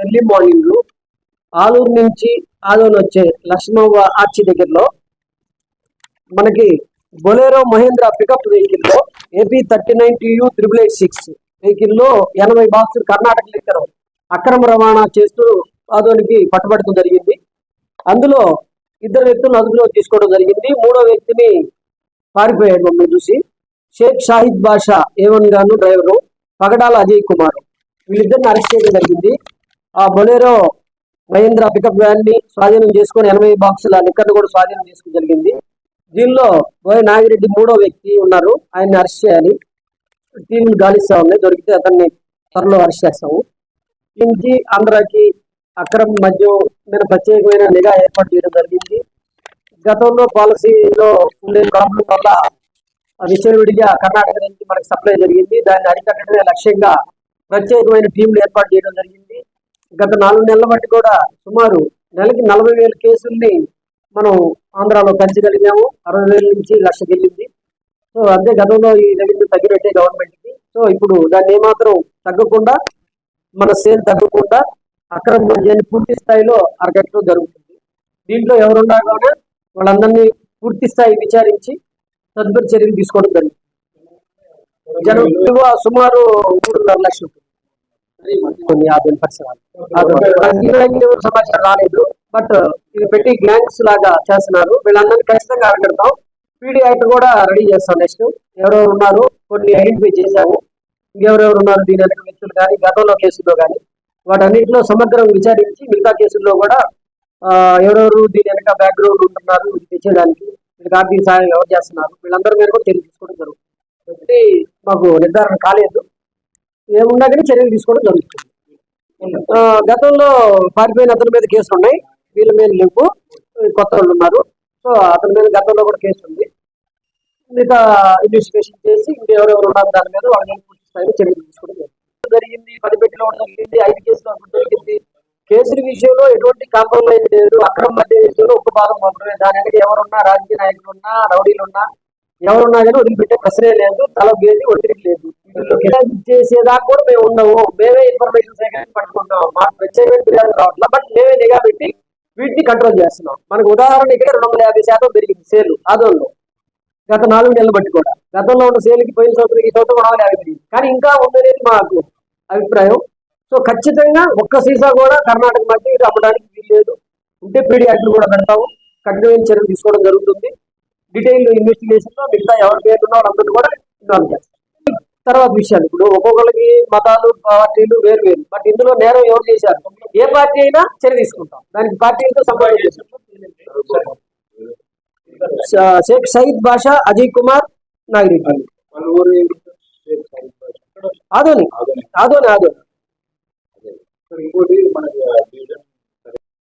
Early morning Aluru నుంచి ఆదోని వచ్చే లక్ష్మవ్వ arch దగ్గరలో మనకి బొలేరో మహేంద్ర పికప్ వెహికల్లో AP thirty nine T U triple eight six వెహికల్లో ఎనభై బాక్సులు కర్ణాటక లిక్కర్ అక్రమ రవాణా చేస్తూ ఆదోనికి పట్టుబడటం జరిగింది. అందులో ఇద్దరు వ్యక్తులను అదుపులో తీసుకోవడం జరిగింది. మూడో వ్యక్తిని పారిపోయాడు మమ్మల్ని చూసి. షేక్ షాహిద్ బాషా ఏవన్ గాను డ్రైవరు పగడాల అజయ్ కుమార్ వీళ్ళిద్దరిని అరెస్ట్ చేయడం జరిగింది. ఆ బొలేరో మహేంద్ర పికప్ వ్యాన్ని స్వాధీనం చేసుకొని ఎనభై బాక్సుల లిక్కర్ను కూడా స్వాధీనం చేసుకోవడం జరిగింది. దీనిలో బోయ నాగిరెడ్డి మూడో వ్యక్తి ఉన్నారు. ఆయన్ని అరెస్ట్ చేయాలి. టీంని గాలిస్తా ఉన్నాయి దొరికితే అతన్ని త్వరలో అరెస్ట్ చేస్తాము. నుంచి ఆంధ్రాకి అక్రమ మద్యం మీద ప్రత్యేకమైన నిఘా ఏర్పాటు చేయడం జరిగింది. గతంలో పాలసీలో ఉండే ప్రాబ్లం వల్ల విచ్చలవిడిగా కర్ణాటక నుంచి మనకి సప్లై జరిగింది. దాన్ని అరికట్టడమే లక్ష్యంగా ప్రత్యేకమైన టీంలు ఏర్పాటు చేయడం జరిగింది. గత నాలుగు నెలల బట్టి కూడా సుమారు నెలకి నలభై వేల కేసుల్ని మనం ఆంధ్రాలో పెంచగలిగాము. అరవై వేల నుంచి లక్ష వెళ్ళింది సో అదే గతంలో ఈ రెవెన్యూ తగ్గినట్టే గవర్నమెంట్కి. సో ఇప్పుడు దాన్ని ఏమాత్రం తగ్గకుండా మన సేల్ తగ్గకుండా అక్రమ మద్యాన్ని పూర్తి స్థాయిలో అరగట్టడం జరుగుతుంది. దీంట్లో ఎవరున్నా కూడా వాళ్ళందరినీ పూర్తి స్థాయి విచారించి తదుపరి చర్యలు తీసుకోవడం జరుగుతుంది. జనం విలువ సుమారు మూడున్నర లక్షలు. కొన్ని యాభై పరిసరాలు సమాచారం రాలేదు. బట్ ఇది పెట్టి గ్యాంగ్స్ లాగా చేస్తున్నారు. వీళ్ళందరినీ ఖచ్చితంగా అడగడతాం. పీడీ యాక్ట్ కూడా రెడీ చేస్తాం నెక్స్ట్. ఎవరెవరు ఉన్నారు? కొన్ని ఐడెంటిఫై చేశాము. ఇంకెవరెవరు ఉన్నారు? దీని వెనక వ్యక్తులు కానీ గతంలో కేసుల్లో కానీ. వాటన్నింటిలో సమగ్రం విచారించి మిగతా కేసుల్లో కూడా ఎవరెవరు దీని వెనక బ్యాక్గ్రౌండ్ ఉంటున్నారు ఇది తెచ్చేదానికి వీళ్ళకి ఆర్థిక సహాయం ఎవరు చేస్తున్నారు? వీళ్ళందరి మీద కూడా చర్యలు తీసుకోవడం జరుగుతుంది. కాబట్టి మాకు నిర్ధారణ కాలేదు. ఏమున్నా కానీ చర్యలు తీసుకోవడం జరుగుతుంది. గతంలో పారిపోయిన అతని మీద కేసులు ఉన్నాయి. వీళ్ళ మీద లేవు కొత్త వాళ్ళు ఉన్నారు. సో అతని మీద గతంలో కూడా కేసు ఉంది. మిగతా ఇన్వెస్టిగేషన్ చేసి ఇంకా ఎవరెవరు ఉన్నారు దాని మీద వాళ్ళని పూర్తి స్థాయిలో చర్యలు తీసుకోవడం జరుగుతుంది. జరిగింది పది పెట్టిలో జరిగింది ఐదు కేసులు జరిగింది. కేసుల విషయంలో ఎటువంటి కాంప్రమైజ్ లేదు. అక్రమ మధ్య విషయంలో ఒక భాగం మాత్రమే. దాని వెనక ఎవరున్నా రాజకీయ నాయకులు ఉన్నా రౌడీలు ఉన్నా ఎవరున్నా కానీ వదిలిపెట్టే ప్రశ్నే లేదు తల గేది ఒత్తిడి లేదు చేసేదాకా కూడా మేము ఉండవు మేమే ఇన్ఫర్మేషన్ సేకరించి పట్టుకుంటాం మాకు ప్రత్యేకమైన ఫిర్యాదు రావట్లా. బట్ మేమే నిఘా పెట్టి వీటిని కంట్రోల్ చేస్తున్నాం. మనకు ఉదాహరణ ఇక్కడ రెండు వందల యాభై శాతం పెరిగింది సేల్ ఆదోళ్ళు గత నాలుగు నెలలు బట్టి కూడా. గతంలో ఉన్న సేల్కి పోయిన సంవత్సరం ఈ సంవత్సరం రెండు వందల యాభై పెరిగింది. కానీ ఇంకా ఉందనేది మాకు అభిప్రాయం. సో ఖచ్చితంగా ఒక్క సీసా కూడా కర్ణాటక మధ్య ఇది అమ్మడానికి వీల్లేదు. ఉంటే పీడీ యాక్ట్లు కూడా పెడతాము. కఠినమైన చర్యలు తీసుకోవడం జరుగుతుంది. డీటెయిల్ ఇన్వెస్టిగేషన్లో మిగతా ఎవరి పేరు ఉన్నా వాళ్ళందరినీ కూడా ఇన్వాల్వ్ చేస్తారు. తర్వాత విషయాలు ఇప్పుడు ఒక్కొక్కరికి మతాలు పార్టీలు వేరు వేరు. బట్ ఇందులో నేరం ఎవరు చేశారు? ఏ పార్టీ అయినా చర్య తీసుకుంటాం. దానికి పార్టీలతో సంబంధం చేస్తాం షేక్ సయీద్ బాషా అజయ్ కుమార్ నాగిరెడ్డి ఆధోని ఊరు ఆదోని ఆదోని. ఆదోని ఇంకోటి మనకి